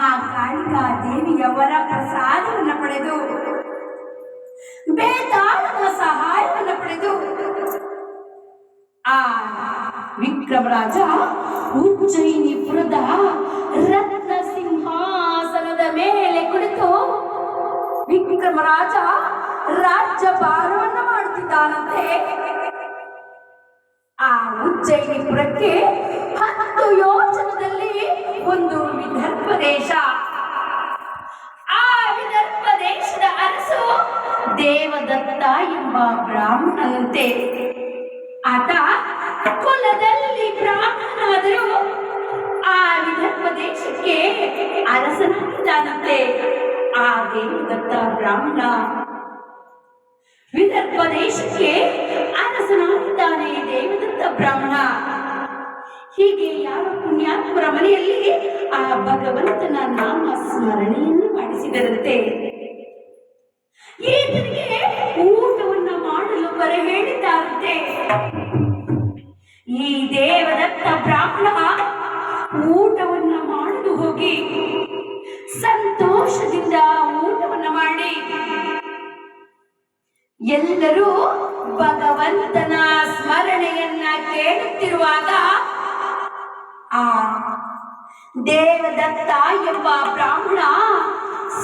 ಆ ಕಾಳಿಕಾ ದೇವಿಯವರ ಪ್ರಸಾದವನ್ನು ಪಡೆದು ಬೇತಾಳದ ಸಹಾಯವನ್ನು ಪಡೆದು, ಆ ವಿಕ್ರಮರಾಜ ಉಜ್ಜಯಿನಿಪುರದ ರತ್ನ ಸಿಂಹಾಸನದ ಮೇಲೆ ಕುಳಿತು ವಿಕ್ರಮರಾಜ ರಾಜ್ಯ ರಾಜ್ಯಭಾರವನ್ನು ಮಾಡುತ್ತಿದ್ದಾನಂತೆ. ಆ ಉಜ್ಜಯಿನಿಪುರಕ್ಕೆ ಬ್ರಾಹ್ಮಣನಂತೆ ಆತ ಕುಲದಲ್ಲಿ ಬ್ರಾಹ್ಮಣನಾದರೂ ಆ ವಿದರ್ಭ ದೇಶಕ್ಕೆ ಅರಸನಾಗಿದ್ದಾನಂತೆ. ಆ ದೇವದತ್ತ ಬ್ರಾಹ್ಮಣ ವಿದರ್ಭ ದೇಶಕ್ಕೆ ಅರಸನಾಗಿದ್ದಾನೆ ದೇವದತ್ತ ಬ್ರಾಹ್ಮಣ. ಹೀಗೆ ಯಾವ ಪುಣ್ಯಾತ್ಮರ ಮನೆಯಲ್ಲಿ ಆ ಭಗವಂತನ ನಾಮ ಸ್ಮರಣೆಯನ್ನು ಮಾಡಿಸಿದರಂತೆ. ಈತನಿಗೆ ಹೇಳಿದ್ದಾರಂತೆ. ಈ ದೇವದತ್ತ ಬ್ರಾಹ್ಮಣ ಊಟವನ್ನ ಮಾಡಲು ಹೋಗಿ ಸಂತೋಷದಿಂದ ಊಟವನ್ನ ಮಾಡಿ. ಎಲ್ಲರೂ ಭಗವಂತನ ಸ್ಮರಣೆಯನ್ನ ಕೇಳುತ್ತಿರುವಾಗ ಆ ದೇವದತ್ತ ಎಂಬ ಬ್ರಾಹ್ಮಣ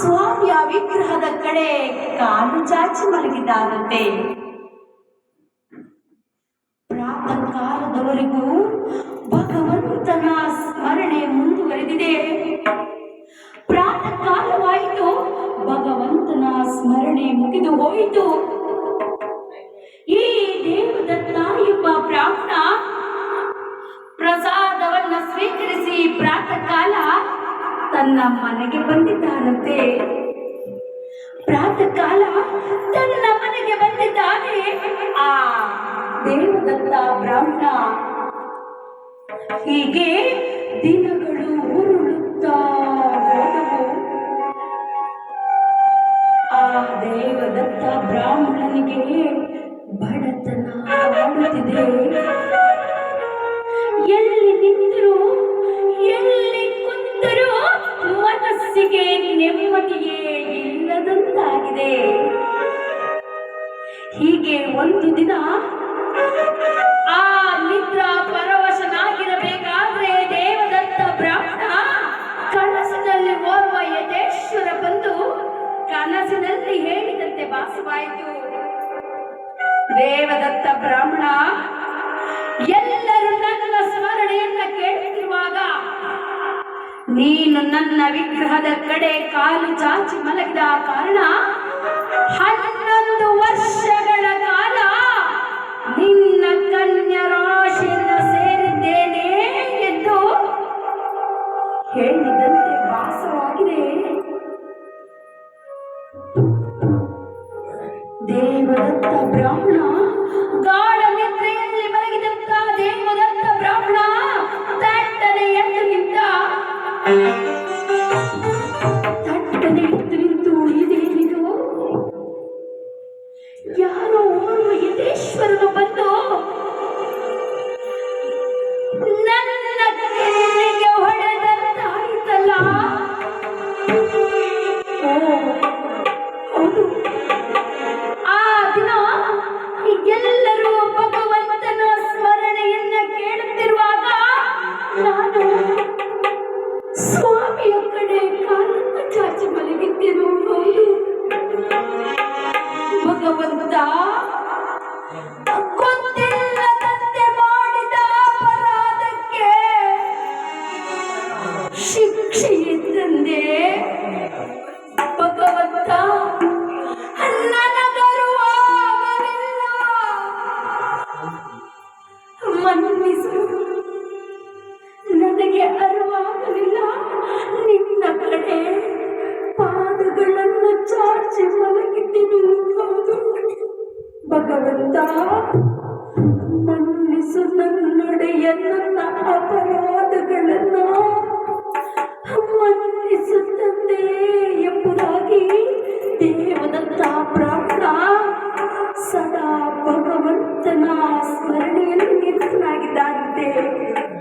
ಸ್ವಾಮಿಯ ವಿಗ್ರಹದ ಕಡೆ ಕಾಲು ಚಾಚಿ ಮಲಗಿದ್ದಾರಂತೆ. ಕಾಲದವರೆಗೂ ಭಗವಂತನ ಸ್ಮರಣೆ ಮುಂದುವರೆದಿದೆ. ಪ್ರಾತಃ ಕಾಲವಾಯಿತು ಭಗವಂತನ ಸ್ಮರಣೆ ಮುಗಿದು ಹೋಯಿತು. ಈ ದೇವದತ್ತ ಎಂಬ ಬ್ರಾಹ್ಮಣ ಪ್ರಸಾದವನ್ನ ಸ್ವೀಕರಿಸಿ ಪ್ರಾತಃ ಕಾಲ ತನ್ನ ಮನೆಗೆ ಬಂದಿದ್ದಾನಂತೆ. ಪ್ರಾತಃ ಕಾಲ ತನ್ನ ಮನೆಗೆ ಬಂದಿದ್ದಾನೆ. ಆ ದೇವದತ್ತ ಬ್ರಾಹ್ಮಣ ಹೀಗೆ ದಿನಗಳು ಉರುಳುತ್ತಾ ಆ ದೇವದತ್ತ ಬ್ರಾಹ್ಮಣನಿಗೆ ಬಡತನ ಮಾಡುತ್ತಿದೆ. ಎಲ್ಲಿ ನಿಂತರೂ, ಎಲ್ಲಿ ಕುಂತರೂ ಮನಸ್ಸಿಗೆ ನೆಮ್ಮದಿಯೇ ಇಲ್ಲದಂತಾಗಿದೆ ಹೀಗೆ ಒಂದು ದಿನ ಆ ನಿದ್ರಾ ಪರವಶನಾಗಿರಬೇಕಾದ್ರೆ ದೇವದತ್ತ ಬ್ರಾಹ್ಮಣ ಕನಸಿನಲ್ಲಿ ಓರ್ವ ಯಥೇಶ್ವರ ಬಂದು ಕನಸಿನಲ್ಲಿ ಹೇಳಿದಂತೆ ವಾಸವಾಯಿತು ದೇವದತ್ತ ಬ್ರಾಹ್ಮಣ, ಎಲ್ಲರೂ ನನ್ನ ಸ್ಮರಣೆಯನ್ನ ಕೇಳುತ್ತಿರುವಾಗ ನೀನು ನನ್ನ ವಿಗ್ರಹದ ಕಡೆ ಕಾಲು ಚಾಚಿ ಮಲಗಿದ ಕಾರಣ Hi.